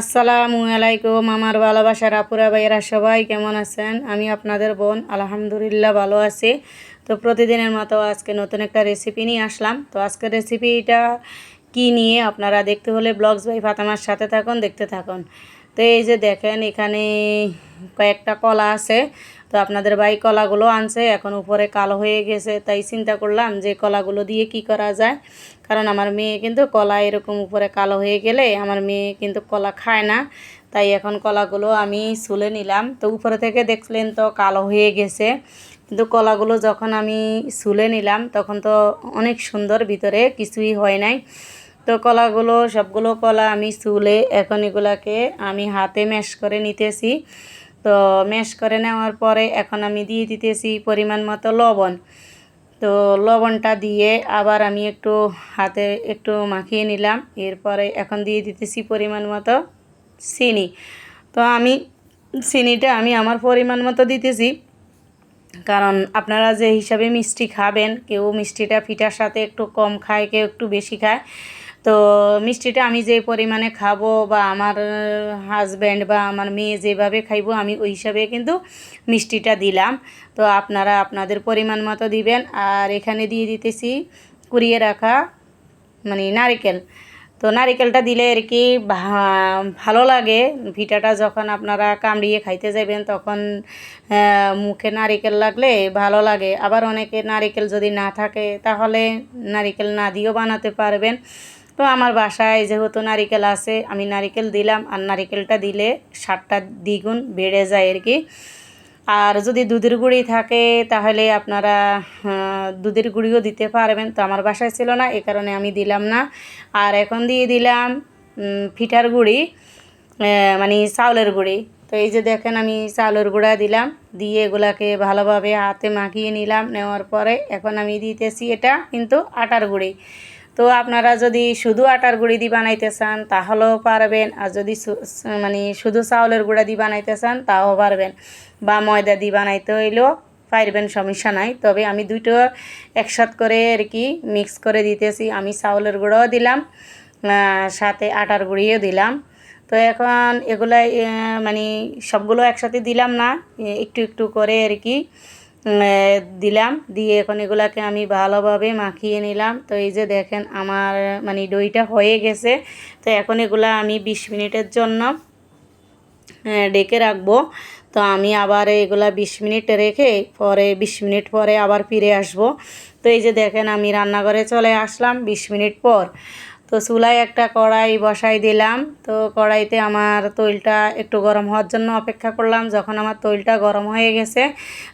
আসসালামু আলাইকুম আমার ভালোবাসার আপুরা ভাইয়েরা, সবাই কেমন আছেন? আমি আপনাদের বোন, আলহামদুলিল্লাহ ভালো আছি। তো প্রতিদিনের মতো আজকে নতুন একটা রেসিপি নিয়ে আসলাম। তো আজকের রেসিপিটা কি নিয়ে আপনারা দেখতে হলে ব্লগস বাই ফাতেমার সাথে থাকুন, দেখতে থাকুন। তো এই যে দেখেন, এখানে কয়েকটা কলা আছে। তো আপনাদের ভাই কলাগুলো আনছে, এখন উপরে কালো হয়ে গেছে। তাই চিন্তা করলাম যে কলাগুলো দিয়ে কি করা যায়? কারণ আমার মেয়ে কিন্তু কলা এরকম উপরে কালো হয়ে গেলে আমার মেয়ে কিন্তু কলা খায় না। তাই এখন কলাগুলো আমি সুলে নিলাম। তো উপরে থেকে দেখলেন তো কালো হয়ে গেছে। কিন্তু কলাগুলো যখন আমি সুলে নিলাম, তখন তো অনেক সুন্দর ভিতরে কিছুই হয় নাই। তো কলাগুলো, সবগুলো কলা আমি চুলে এখন এগুলাকে আমি হাতে ম্যাশ করে নিতেছি। তো ম্যাশ করে নেওয়ার পরে এখন আমি দিয়ে দিতেছি পরিমাণ মতো লবণ। তো লবণটা দিয়ে আবার আমি একটু হাতে একটু মাখিয়ে নিলাম। এরপরে এখন দিয়ে দিতেছি পরিমাণ মতো চিনি। তো আমি চিনিটা আমি আমার পরিমাণ মতো দিতেছি। কারণ আপনারা যে হিসাবে মিষ্টি খাবেন, কেউ মিষ্টিটা ফিটার সাথে একটু কম খায়, কেউ একটু বেশি খায়। তো মিষ্টিটা আমি যে পরিমাণে খাব বা আমার হাজব্যান্ড বা আমার মেয়ে যেভাবে খাইবো, আমি ওই হিসাবে কিন্তু মিষ্টিটা দিলাম। তো আপনারা আপনাদের পরিমাণ মতো দিবেন। আর এখানে দিয়ে দিতেছি কুড়িয়ে রাখা মানে নারিকেল। তো নারিকেলটা দিলে আর কি ভালো লাগে। পিঠাটা যখন আপনারা কামড়িয়ে খাইতে যাবেন, তখন মুখে নারিকেল লাগলে ভালো লাগে। আবার অনেকে নারিকেল যদি না থাকে, তাহলে নারিকেল না দিয়েও বানাতে পারবেন। তো আমার বাসায় যেহেতু নারিকেল আছে, আমি নারিকেল দিলাম আর নারিকেলটা দিলে স্বাদটা দ্বিগুণ বেড়ে যায় আর কি। আর যদি দুধের গুঁড়ি থাকে তাহলে আপনারা দুধের গুঁড়িও দিতে পারবেন। তো আমার বাসায় ছিল না, এ কারণে আমি দিলাম না। আর এখন দিয়ে দিলাম ফিটার গুঁড়ি মানে চাউলের গুঁড়ি। তো এই যে দেখেন আমি চাউলের গুঁড়া দিলাম, দিয়ে এগুলাকে ভালোভাবে হাতে মাখিয়ে নিলাম, নেওয়ার পরে এখন আমি দিতেছি এটা কিন্তু আটার গুঁড়ি। তো আপনারা যদি শুধু আটার গুঁড়ি দিয়ে বানাইতে চান, তাহলেও পারবেন। আর যদি মানে শুধু চাউলের গুঁড়া দিয়ে বানাইতে চান, তাও পারবেন। বা ময়দা দিয়ে বানাইতে হইলেও পারবেন, সমস্যা নাই। তবে আমি দুটো একসাথ করে আর কি মিক্স করে দিতেছি। আমি চাউলের গুঁড়োও দিলাম সাথে আটার গুঁড়িও দিলাম। তো এখন এগুলাই মানে সবগুলো একসাথে দিলাম না একটু একটু করে আর কি দিলাম। দিয়ে এখন এগুলাকে আমি ভালোভাবে মাখিয়ে নিলাম। তো এই যে দেখেন আমার মানে দইটা হয়ে গেছে। তো এখন এগুলা আমি বিশ মিনিটের জন্য ডেকে রাখব। তো আমি আবার এগুলা বিশ মিনিট রেখে পরে, বিশ মিনিট পরে আবার ফিরে আসব। তো এই যে দেখেন আমি রান্নাঘরে চলে আসলাম বিশ মিনিট পর। তো চুলায় একটা কড়াই বসাই দিলাম। তো কড়াইতে আমার তৈলটা একটু গরম হওয়ার জন্য অপেক্ষা করলাম। যখন আমার তৈলটা গরম হয়ে গেছে,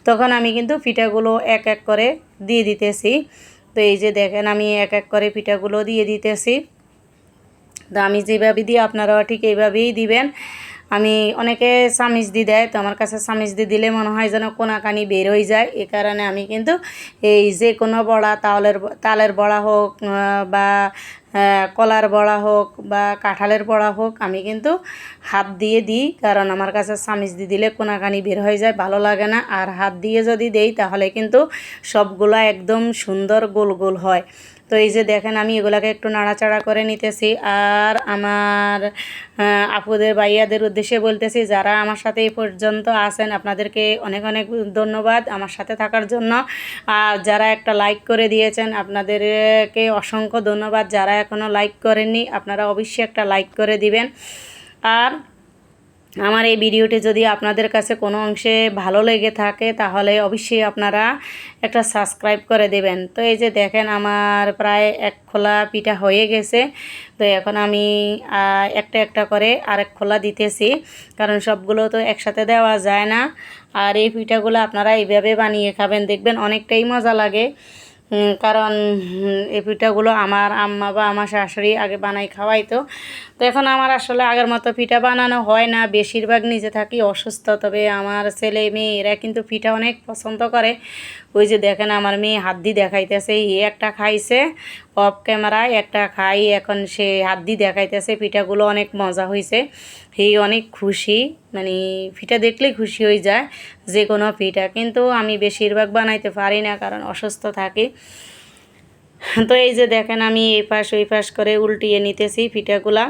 তখন আমি কিন্তু পিঠাগুলো এক এক করে দিয়ে দিতেছি। তো এই যে দেখেন, আমি এক এক করে পিঠাগুলো দিয়ে দিতেছি। তো আমি যেভাবে দিই, আপনারাও ঠিক এইভাবেই দিবেন। আমি অনেকে সামিজ দি দেয়, তো আমার কাছে সামিজ দি দিলে মনে হয় যেন কোনাকানি বের হয়ে যায়। এ কারণে আমি কিন্তু এই যে কোনো বড়া তালের তালের বড়া হোক বা কলার বড়া হোক, বা, কাঁঠালের বড়া হোক, আমি কিন্তু হাত দিয়ে দিই। কারণ আমার কাছে সামিজ দিয়ে দিলে কোনাকানি বের হয়ে যায়, ভালো লাগে না। আর হাত দিয়ে যদি দেই, তাহলে কিন্তু সবগুলো একদম সুন্দর গোল গোল হয়। তো এই যে দেখেন, আমি এগুলাকে একটু নাড়াচাড়া করে নিতেছি। আর আমার আপুদের বাইয়াদের উদ্দেশ্যে বলতেছি, যারা আমার সাথে এই পর্যন্ত আছেন, আপনাদেরকে অনেক অনেক ধন্যবাদ আমার সাথে থাকার জন্য। আর যারা একটা লাইক করে দিয়েছেন, আপনাদেরকে অসংখ্য ধন্যবাদ। যারা এখনও লাইক করেননি, আপনারা অবশ্যই একটা লাইক করে দিবেন। আর আমার এই ভিডিওটি যদি আপনাদের কাছে কোনো অংশে ভালো লেগে থাকে, তাহলে অবশ্যই আপনারা একটা সাবস্ক্রাইব করে দেবেন। তো এই যে দেখেন আমার প্রায় এক খোলা পিঠা হয়ে গেছে। তো এখন আমি একটা একটা করে আরেক খোলা দিতেছি, কারণ সবগুলো তো একসাথে দেওয়া যায় না। আর এই পিঠাগুলো আপনারা এইভাবে বানিয়ে খাবেন, দেখবেন অনেকটাই মজা লাগে। কারণ এই পিঠাগুলো আমার আম্মা বা আমার শাশুড়ি আগে বানাই খাওয়াইতো। তো এখন আমার আসলে আগের মতো পিঠা বানানো হয় না। বেশিরভাগ নিজে থাকি অসুস্থ। তবে আমার ছেলে মেয়েরা কিন্তু পিঠা অনেক পছন্দ করে। ওই যে দেখেন আমার মেয়ে হাত দিয়ে দেখাইতেছে, এ একটা খাইছে, অফ ক্যামেরায় একটা খাই, এখন সে হাত দিয়ে দেখাইতেছে, পিঠাগুলো অনেক মজা হয়েছে হে অনেক খুশি মানে পিঠা দেখলেই খুশি হয়ে যায়, যে কোনো পিঠা, কিন্তু আমি বেশিরভাগ বানাইতে পারি না, কারণ অসুস্থ থাকি। তো এই যে দেখেন আমি এই পাশ, ওই পাশ করে উল্টিয়ে নিতেছি পিঠাগুলা,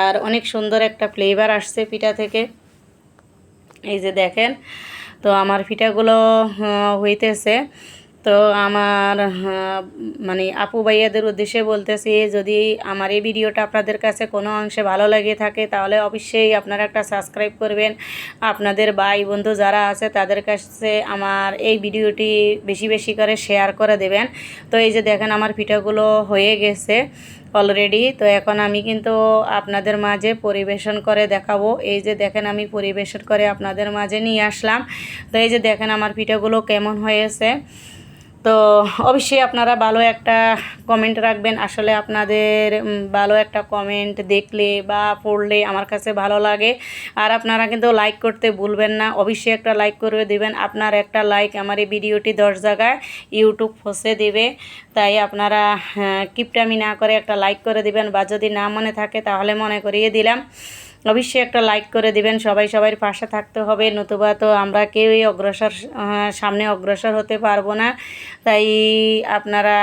আর অনেক সুন্দর একটা ফ্লেভার আসছে পিঠা থেকে। এই যে দেখেন তো আমার পিঠাগুলো হইতেছে। তো আমার মানে আপু ভাইয়াদের উদ্দেশ্যে বলতেছি, যদি আমার এই ভিডিওটা আপনাদের কাছে কোনো অংশে ভালো লেগে থাকে, তাহলে অবশ্যই আপনারা একটা সাবস্ক্রাইব করবেন। আপনাদের ভাই বন্ধু যারা আছে, তাদের কাছে আমার এই ভিডিওটি বেশি বেশি করে শেয়ার করে দেবেন। তো এই যে দেখেন আমার পিঠাগুলো হয়ে গেছে অলরেডি। তো এখন আমি কিন্তু আপনাদের মাঝে পরিবেশন করে দেখাবো। এই যে দেখেন আমি পরিবেশন করে আপনাদের মাঝে নিয়ে আসলাম। তো এই যে দেখেন আমার পিঠাগুলো কেমন হয়েছে। তো অবশ্যই আপনারা ভালো একটা কমেন্ট রাখবেন। আসলে আপনাদের ভালো একটা কমেন্ট দেখলে বা পড়লে আমার কাছে ভালো লাগে। আর আপনারা কিন্তু লাইক করতে ভুলবেন না। অবশ্যই একটা লাইক করে দেবেন। আপনার একটা লাইক আমার এই ভিডিওটি দশ জায়গায় ইউটিউব ফসে দেবে। তাই আপনারা হ্যাঁ, কিপটামি না করে একটা লাইক করে দিবেন বা যদি না মনে থাকে তাহলে মনে করিয়ে দিলাম। অবশ্যই একটা লাইক করে দিবেন। সবাই সবার পাশে থাকতে হবে। নতুবা তো আমরা কেউই অগ্রসর সামনে অগ্রসর হতে পারব না। তাই আপনারা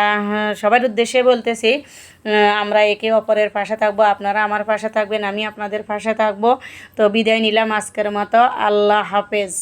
সবার উদ্দেশ্যে বলতেছি আমরা একে অপরের পাশে থাকব। আপনারা আমার পাশে থাকবেন, আমি আপনাদের পাশে থাকব। তো বিদায় নিলাম আজকের মতো। আল্লাহ হাফেজ।